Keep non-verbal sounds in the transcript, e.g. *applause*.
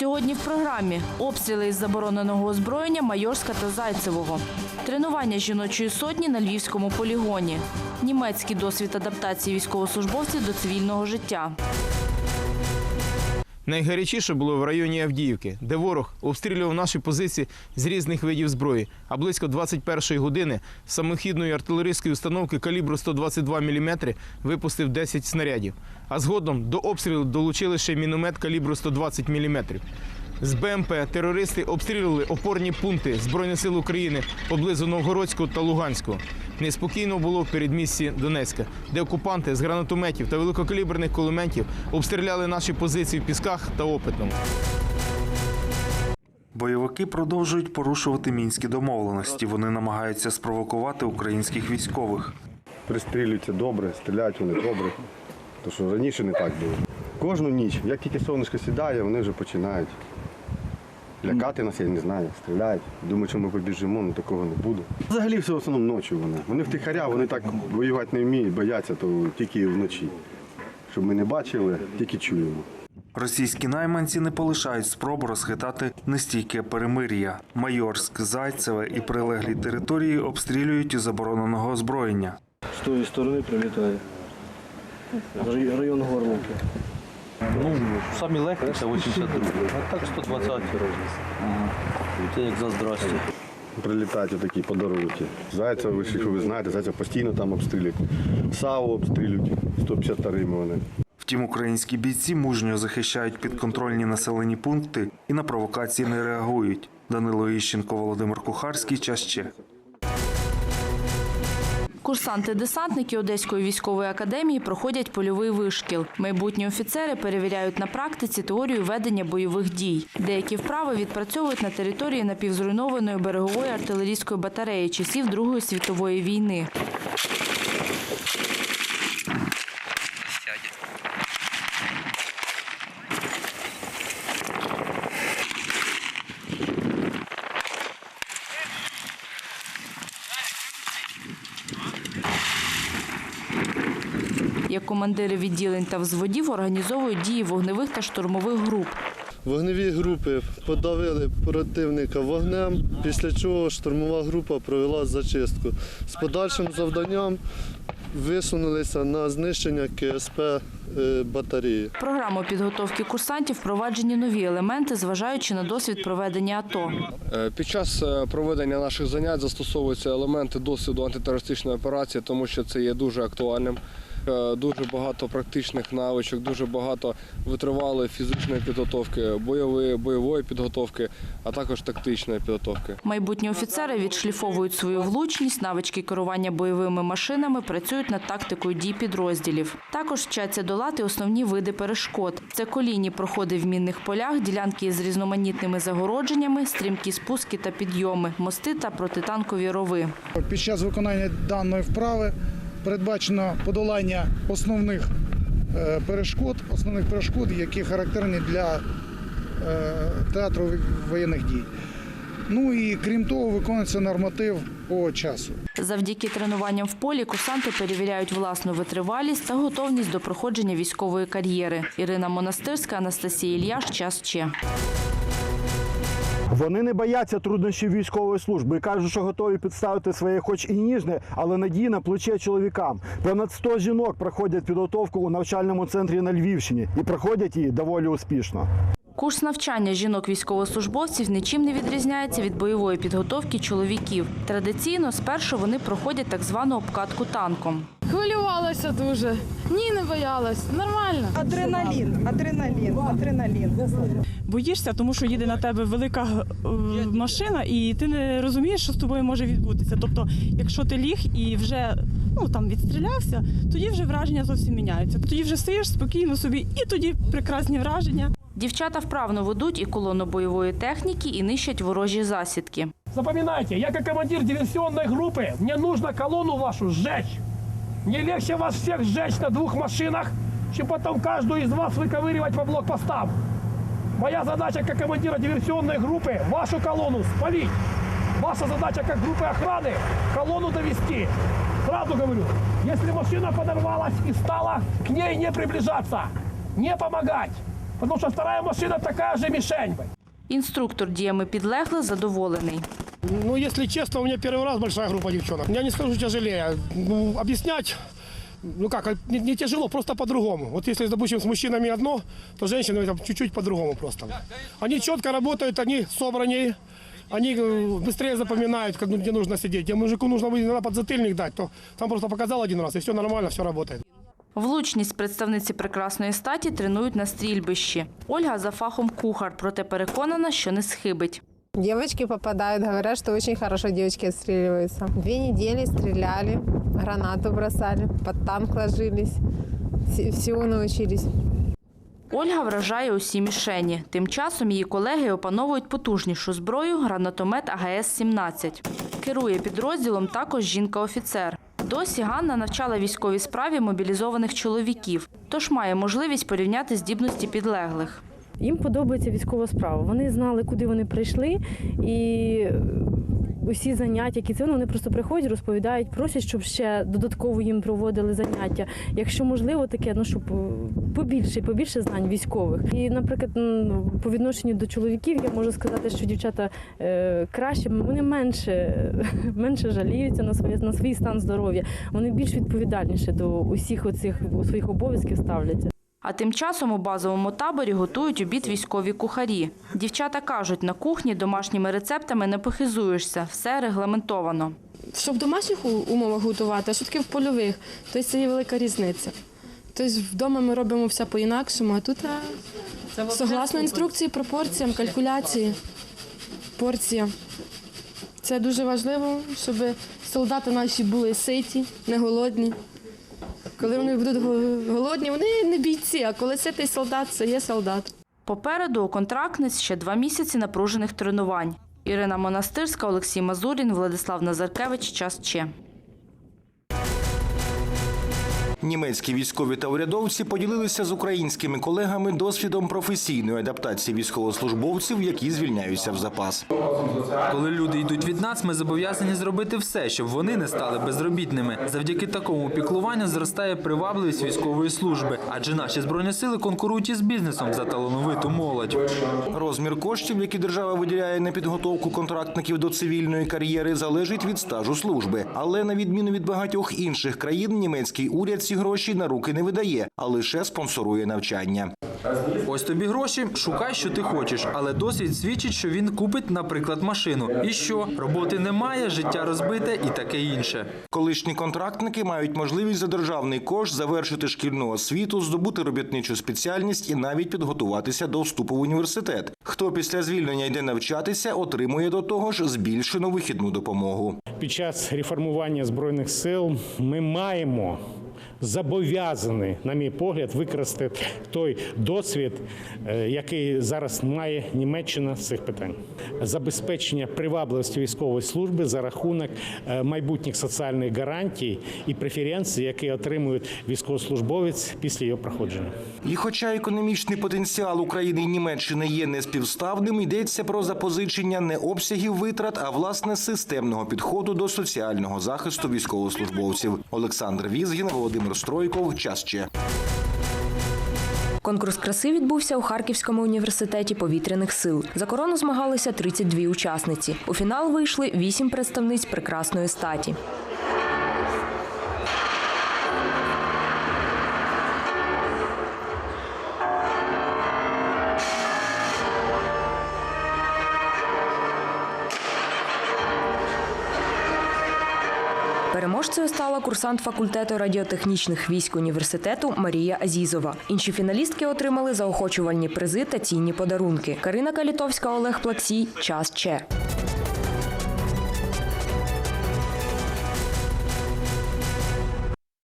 Сьогодні в програмі обстріли із забороненого озброєння Майорська та Зайцевого. Тренування жіночої сотні на львівському полігоні. Німецький досвід адаптації військовослужбовців до цивільного життя. Найгарячіше було в районі Авдіївки, де ворог обстрілював наші позиції з різних видів зброї. А близько 21-ї години самохідної артилерійської установки калібру 122 мм випустив 10 снарядів. А згодом до обстрілу долучили ще міномет калібру 120 мм. З БМП терористи обстрілювали опорні пункти Збройних сил України поблизу Новгородського та Луганського. Неспокійно було в передмісті Донецька, де окупанти з гранатометів та великокаліберних кулеметів обстріляли наші позиції в Пісках та Опитному. Бойовики продовжують порушувати мінські домовленості. Вони намагаються спровокувати українських військових. пристрілюються добре, стріляють вони добре. То що раніше не так було. Кожну ніч, як тільки сонечко сідає, вони вже починають лякати нас, я не знаю, стріляють. Думаю, що ми побіжимо, але такого не буде. Взагалі все в основному ночі вони. Вони втихаря, вони так воювати не вміють, бояться, то тільки вночі. Щоб ми не бачили, тільки чуємо. Російські найманці не полишають спроб розхитати нестійке перемир'я. Майорськ, Зайцеве і прилеглі території обстрілюють із забороненого озброєння. З тої сторони прилітає. Рай- Район Горловки. Ну, самі легкі це 82, а так 120 ага. Це як за здрасті. Прилітають отакі подарунки. Зайця, ви якщо ви знаєте, зайця постійно там обстрілюють. САУ обстрілюють 152 вони. Втім, українські бійці мужньо захищають підконтрольні населені пункти і на провокації не реагують. Данило Іщенко, Володимир Кухарський. Час ще. Курсанти-десантники Одеської військової академії проходять польовий вишкіл. Майбутні офіцери перевіряють на практиці теорію ведення бойових дій. Деякі вправи відпрацьовують на території напівзруйнованої берегової артилерійської батареї часів Другої світової війни. Командири відділень та взводів організовують дії вогневих та штурмових груп. Вогневі групи подавили противника вогнем, після чого штурмова група провела зачистку. З подальшим завданням висунулися на знищення КСП е, батареї. Програму підготовки курсантів впроваджені нові елементи, зважаючи на досвід проведення АТО. Е, Під час е, проведення наших занять застосовуються елементи досвіду антитерористичної операції, тому що це є дуже актуальним. Е, Дуже багато практичних навичок, дуже багато витривалої фізичної підготовки, бойової, бойової підготовки, а також тактичної підготовки. Майбутні офіцери відшліфовують свою влучність, навички керування бойовими машинами, працюють над тактикою дій підрозділів. Також вчаться долати основні види перешкод. Це колійні проходи в мінних полях, ділянки з різноманітними загородженнями, стрімкі спуски та підйоми, мости та протитанкові рови. Під час виконання даної вправи передбачено подолання основних е, перешкод, основних перешкод, які характерні для е, театру воєнних дій. Ну і крім того, виконується норматив по часу. Завдяки тренуванням в полі курсанти перевіряють власну витривалість та готовність до проходження військової кар'єри. Ірина Монастирська, Анастасія Ільяш. Час ще. Вони не бояться труднощів військової служби і кажуть, що готові підставити своє, хоч і ніжне, але надійне плече чоловікам. Понад 100 жінок проходять підготовку у навчальному центрі на Львівщині і проходять її доволі успішно. Курс навчання жінок-військовослужбовців нічим не відрізняється від бойової підготовки чоловіків. Традиційно спершу вони проходять так звану обкатку танком. Хвилювалася дуже. Ні, не боялась. Нормально. Адреналін, адреналін, адреналін. Боїшся, тому що їде на тебе велика е, машина, і ти не розумієш, що з тобою може відбутися. Тобто, якщо ти ліг і вже ну там відстрілявся, тоді вже враження зовсім міняються. Тоді вже стоїш спокійно собі, і тоді прекрасні враження. Дівчата вправно ведуть і колону бойової техніки, і нищать ворожі засідки. Запоминайте, я как командир диверсионной группы, мне нужно колонну вашу сжечь. Мне легче вас всех сжечь на двух машинах, чем потом каждую из вас выковыривать по блокпостам. Моя задача как командира диверсионной группы – вашу колонну спалить. Ваша задача как группы охраны – колонну довести. Сразу говорю, если машина подорвалась и стала, к ней не приближаться, не помогать. Потому что вторая машина такая же мишень. блядь. Інструктор діями підлеглих задоволений. Ну, если честно, у меня первый раз большая группа девчонок. Я не скажу тяжелее. Ну, объяснять, ну как, не, не тяжело, просто по-другому. Вот если, допустим, с мужчинами одно, то с женщинами там чуть-чуть по-другому просто. Они четко работают, они собраннее, они э, быстрее запоминают, как, где нужно сидеть. Где мужику нужно будет иногда подзатыльник дать, то там просто показал один раз, и все нормально, все работает. Влучність представниці прекрасної статі тренують на стрільбищі. Ольга за фахом кухар, проте переконана, що не схибить. Девочки попадают, говорят, что очень хорошо девочки отстреливаются. Две недели стреляли, гранату бросали, под танк ложились. Все- Всего научились. Ольга вражає усі мішені. Тим часом її колеги опановують потужнішу зброю гранатомет АГС-17. Керує підрозділом також жінка-офіцер. Досі Ганна навчала військовій справі мобілізованих чоловіків, тож має можливість порівняти здібності підлеглих. Їм подобається військова справа. Вони знали, куди вони прийшли, і усі заняття, які це вони просто приходять, розповідають, просять, щоб ще додатково їм проводили заняття. Якщо можливо, таке, ну щоб е, побільше, побільше знань військових. І, наприклад, по відношенню до чоловіків я можу сказати, що дівчата е, краще, вони менше, *laughs* менше жаліються на своє на свій стан здоров'я. Вони більш відповідальніше до усіх оцих своїх обов'язків ставляться. А тим часом у базовому таборі готують обід військові кухарі. Дівчата кажуть, на кухні домашніми рецептами не похизуєшся, все регламентовано. Щоб в домашніх умовах готувати, а що таке в польових, тобто це є велика різниця. Тобто вдома ми робимо все по-інакшому, а тут согласно інструкції, пропорціям, калькуляції, порція. Це дуже важливо, щоб солдати наші були ситі, не голодні. Коли вони будуть го- голодні, вони не бійці, а коли ситий солдат, це є солдат. Попереду у контрактниць ще два місяці напружених тренувань. Ірина Монастирська, Олексій Мазурін, Владислав Назаркевич. Час Че. Німецькі військові та урядовці поділилися з українськими колегами досвідом професійної адаптації військовослужбовців, які звільняються в запас. Коли люди йдуть від нас, ми зобов'язані зробити все, щоб вони не стали безробітними. Завдяки такому піклуванню зростає привабливість військової служби, адже наші збройні сили конкурують із бізнесом за талановиту молодь. Розмір коштів, які держава виділяє на підготовку контрактників до цивільної кар'єри, залежить від стажу служби. Але на відміну від багатьох інших країн, німецький уряд ці гроші на руки не видає, а лише спонсорує навчання. Ось тобі гроші, шукай, що ти хочеш, але досвід свідчить, що він купить, наприклад, машину. І що роботи немає, життя розбите і таке інше. Колишні контрактники мають можливість за державний кошт завершити шкільну освіту, здобути робітничу спеціальність і навіть підготуватися до вступу в університет. Хто після звільнення йде навчатися, отримує до того ж збільшену вихідну допомогу. Під час реформування збройних сил ми маємо зобов'язані, на мій погляд, використати той досвід, е, який зараз має Німеччина з цих питань. Забезпечення привабливості військової служби за рахунок е, майбутніх соціальних гарантій і преференцій, які отримують військовослужбовець після його проходження. І хоча економічний потенціал України і Німеччини є неспівставним, йдеться про запозичення не обсягів витрат, а власне системного підходу до соціального захисту військовослужбовців. Олександр Візгін, Володимир Стройков. Конкурс краси відбувся у Харківському університеті повітряних сил. За корону змагалися 32 учасниці. У фінал вийшли 8 представниць прекрасної статі. Переможцею стала курсант факультету радіотехнічних військ університету Марія Азізова. Інші фіналістки отримали заохочувальні призи та цінні подарунки. Карина Калітовська, Олег Плаксій. Час Че.